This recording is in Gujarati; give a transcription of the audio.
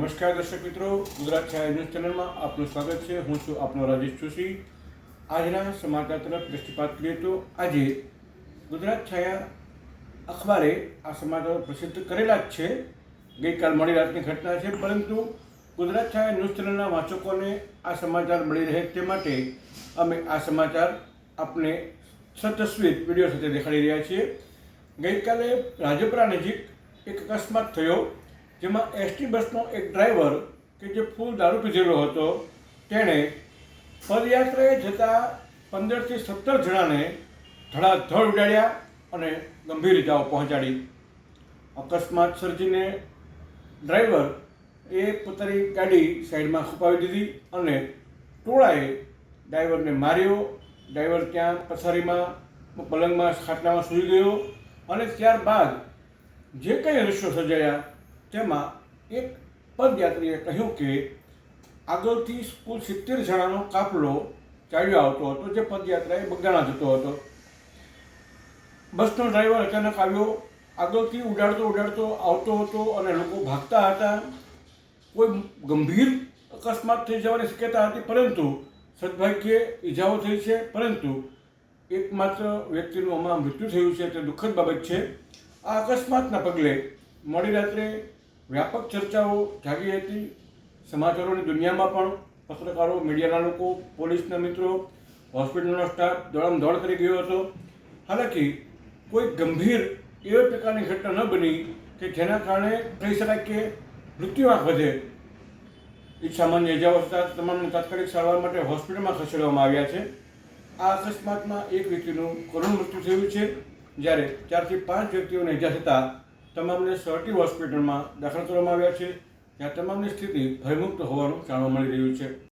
નમસ્કાર દર્શક મિત્રો, ગુજરાત છાયા ન્યૂઝ ચેનલમાં આપનું સ્વાગત છે. હું છું આપનો રાજેશ જોશી. આજના સમાચાર તરફ દૃષ્ટિપાત કરીએ તો આજે ગુજરાત છાયા અખબારે આ સમાચારો પ્રસિદ્ધ કરેલા જ છે. ગઈકાલ મોડી રાતની ઘટના છે, પરંતુ ગુજરાત છાયા ન્યૂઝ ચેનલના વાચકોને આ સમાચાર મળી રહે તે માટે અમે આ સમાચાર આપને સતસ્વીર વીડિયો સાથે દેખાડી રહ્યા છીએ. ગઈકાલે રાજપરા નજીક એક અકસ્માત થયો. જેમાં એસટી બસનો એક ડ્રાઈવર કે જે ફૂલ દારૂ પીધેલો હતો, તેણે પદયાત્રાએ જતા પંદરથી સત્તર જણાને ધડાધડ ઉડાડ્યા અને ગંભીર ઇજાઓ પહોંચાડી. અકસ્માત સર્જીને ડ્રાઈવર એ પોતાની ગાડી સાઈડમાં છુપાવી દીધી અને ટોળાએ ડ્રાઈવરને માર્યો. ડ્રાઈવર ત્યાં પથારીમાં, પલંગમાં, ખાટલામાં સૂઈ ગયો અને ત્યારબાદ જે કંઈ દૃશ્યો સર્જાયા તેમાં એક પદયાત્રીએ કહ્યું કે આગળથી કુલ સિત્તેર જણાનો કાફલો ચાલ્યો આવતો હતો, જે પદયાત્રાએ બગદાણા જતો હતો. બસનો ડ્રાઈવર અચાનક આવ્યો, આગળથી ઉડાડતો ઉડાડતો આવતો હતો અને લોકો ભાગતા હતા. કોઈ ગંભીર અકસ્માત થઈ જવાની શક્યતા હતી, પરંતુ સદભાગ્યે ઈજાઓ થઈ છે, પરંતુ એકમાત્ર વ્યક્તિનું આમાં મૃત્યુ થયું છે, તે દુઃખદ બાબત છે. આ અકસ્માતના પગલે મોડી રાત્રે વ્યાપક ચર્ચાઓ જાગી હતી. સમાચારોની દુનિયામાં પણ પત્રકારો, મીડિયાના લોકો, પોલીસના મિત્રો, હોસ્પિટલનો સ્ટાફ દોડમ કરી ગયો હતો. હાલાકી કોઈ ગંભીર એવા પ્રકારની ઘટના ન બની કે જેના કારણે કહી શકાય કે મૃત્યુઆંક વધે. એ સામાન્ય ઇજાઓ થતાં તમામને તાત્કાલિક સારવાર માટે હોસ્પિટલમાં ખસેડવામાં આવ્યા છે. આ અકસ્માતમાં એક વ્યક્તિનું કરુણ મૃત્યુ થયું છે. જ્યારે ચારથી પાંચ વ્યક્તિઓને ઇજા થતાં તમામને સરટી હોસ્પિટલમાં દાખલ કરવામાં આવ્યા છે, જ્યાં તમામની સ્થિતિ ભયમુક્ત હોવાનું જાણવા મળી રહ્યું છે.